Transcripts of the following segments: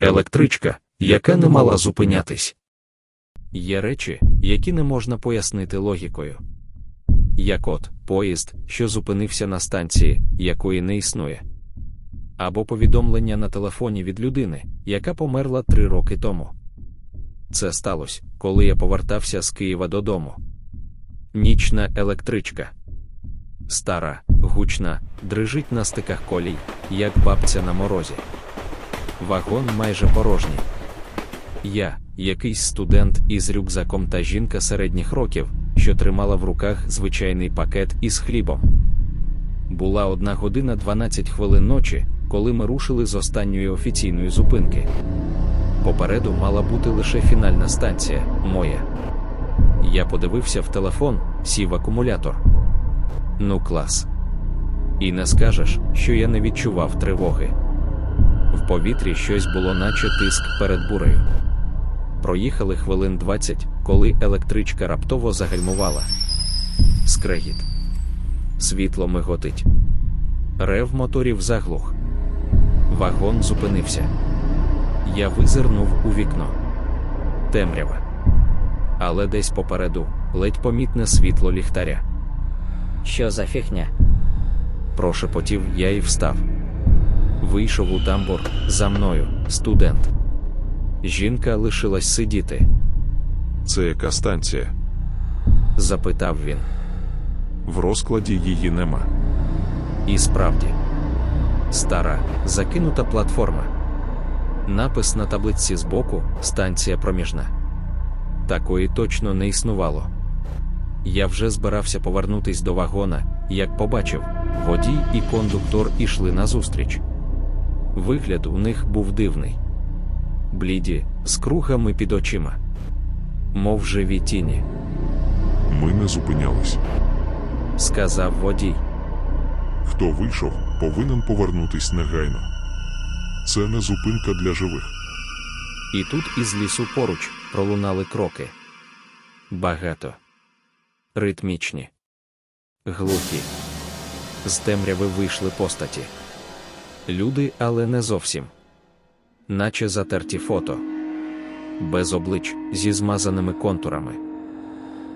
електричка, яка не мала зупинятись. Є речі, які не можна пояснити логікою. Як от поїзд, що зупинився на станції, якої не існує. Або повідомлення на телефоні від людини, яка померла три роки тому. Це сталося, коли я повертався з Києва додому. Нічна електричка. Стара, гучна, дрижить на стиках колій, як бабця на морозі. Вагон майже порожній. Я, якийсь студент із рюкзаком та жінка середніх років, що тримала в руках звичайний пакет із хлібом. Була одна година 12 хвилин ночі, коли ми рушили з останньої офіційної зупинки. Попереду мала бути лише фінальна станція, моя. Я подивився в телефон, сів акумулятор. Ну, клас. І не скажеш, що я не відчував тривоги. В повітрі щось було, наче тиск перед бурею. Проїхали хвилин 20, коли електричка раптово загальмувала. Скрегіт. Світло миготить. Рев моторів заглух. Вагон зупинився. Я визирнув у вікно. Темрява. Але десь попереду ледь помітне світло ліхтаря. Що за фігня? Прошепотів я і встав. Вийшов у тамбур за мною, студент. Жінка лишилась сидіти, Це яка станція? запитав він. В розкладі її нема. І справді, стара, закинута платформа. Напис на таблиці збоку станція проміжна. Такої точно не існувало. Я вже збирався повернутись до вагона, як побачив, водій і кондуктор ішли назустріч. Вигляд у них був дивний. Бліді, з кругами під очима. Мов живі тіні, Ми не зупинялись. сказав водій. Хто вийшов, повинен повернутись негайно. Це не зупинка для живих. І тут із лісу поруч пролунали кроки. Багато. Ритмічні. Глухі. З темряви вийшли постаті. Люди, але не зовсім. Наче затерті фото. Без облич, зі змазаними контурами.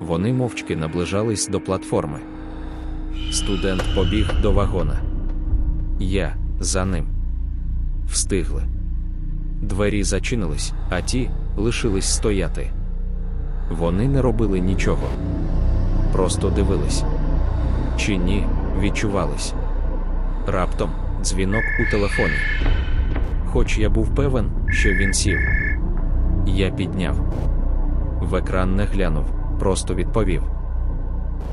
Вони мовчки наближались до платформи. Студент побіг до вагона. Я за ним. Встигли. Двері зачинились, а ті лишились стояти. Вони не робили нічого. Просто дивились. Чи ні, відчувались. Раптом дзвінок у телефоні. Хоч я був певен, що він сів. Я підняв. В екран не глянув, просто відповів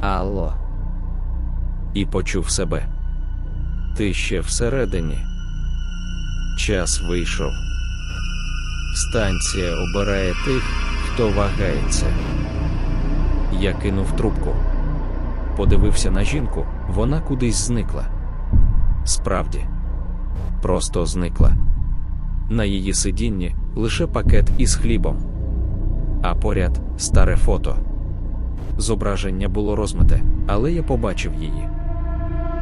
Алло, і почув себе. Ти ще всередині. Час вийшов. Станція обирає тих, хто вагається. Я кинув трубку. Подивився на жінку, вона кудись зникла. Справді, просто зникла. На її сидінні лише пакет із хлібом, а поряд старе фото. Зображення було розмите, але я побачив її.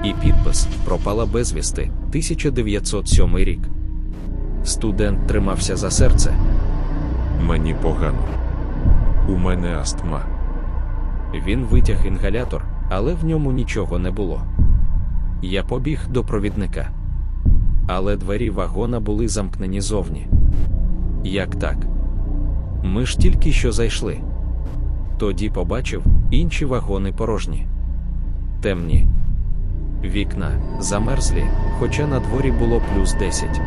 І підпис пропала безвісти 1907 рік. Студент тримався за серце. Мені погано. У мене астма. Він витяг інгалятор, але в ньому нічого не було. Я побіг до провідника. Але двері вагона були замкнені зовні. Як так? Ми ж тільки що зайшли. Тоді побачив інші вагони порожні. Темні. Вікна замерзлі, хоча на дворі було плюс 10.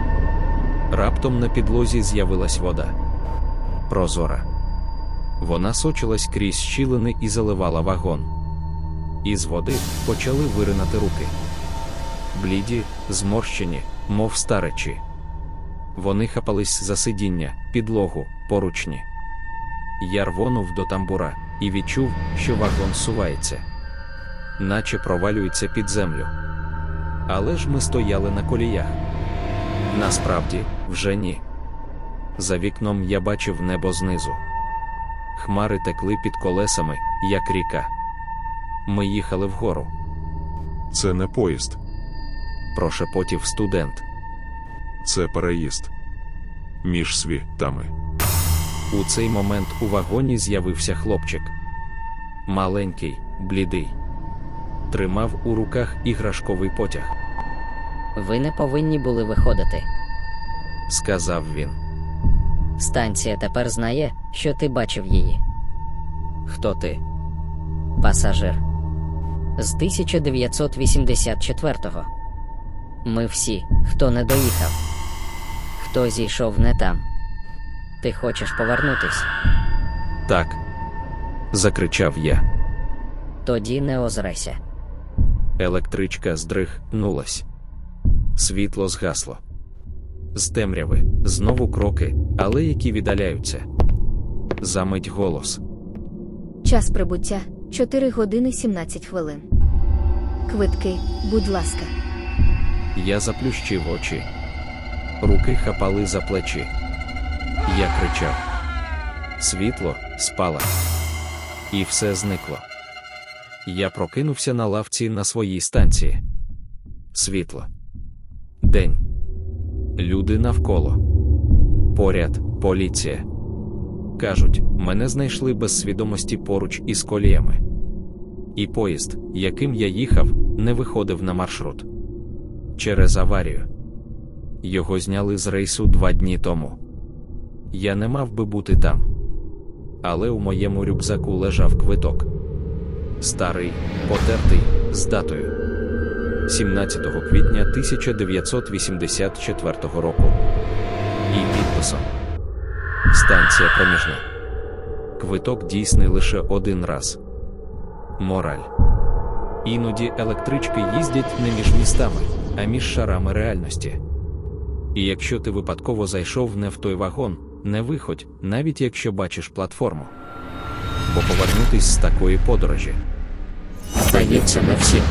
Раптом на підлозі з'явилась вода. Прозора. Вона сочилась крізь щілини і заливала вагон. Із води почали виринати руки. Бліді, зморщені, мов старечі. Вони хапались за сидіння, підлогу, поручні. Я рвонув до тамбура і відчув, що вагон сувається, наче провалюється під землю. Але ж ми стояли на коліях. Насправді, вже ні. За вікном я бачив небо знизу. Хмари текли під колесами, як ріка. Ми їхали вгору, Це не поїзд, прошепотів студент. це переїзд. між світами. У цей момент у вагоні з'явився хлопчик. Маленький, блідий. Тримав у руках іграшковий потяг, Ви не повинні були виходити. сказав він. Станція тепер знає, що ти бачив її. Хто ти? Пасажир. З 1984-го. Ми всі, хто не доїхав. Хто зійшов не там. Ти хочеш повернутись? Так. закричав я. Тоді не озрайся. Електричка здригнулась. Світло згасло. З темряви знову кроки, але які віддаляються. Замить голос. Час прибуття 4 години 17 хвилин. Квитки, будь ласка. Я заплющив очі. Руки хапали за плечі. Я кричав. Світло спало. І все зникло. Я прокинувся на лавці на своїй станції. Світло. День. Люди навколо. Поряд поліція. Кажуть, мене знайшли без свідомості поруч із коліями. І поїзд, яким я їхав, не виходив на маршрут через аварію. Його зняли з рейсу два дні тому. Я не мав би бути там. Але у моєму рюкзаку лежав квиток. Старий, потертий, з датою 17 квітня 1984 року. І підписом. Станція проміжна. Квиток дійсний лише один раз. Мораль. Іноді електрички їздять не між містами, а між шарами реальності. І якщо ти випадково зайшов не в той вагон, не виходь, навіть якщо бачиш платформу. Бо повернутись з такої подорожі. Здається, не всім.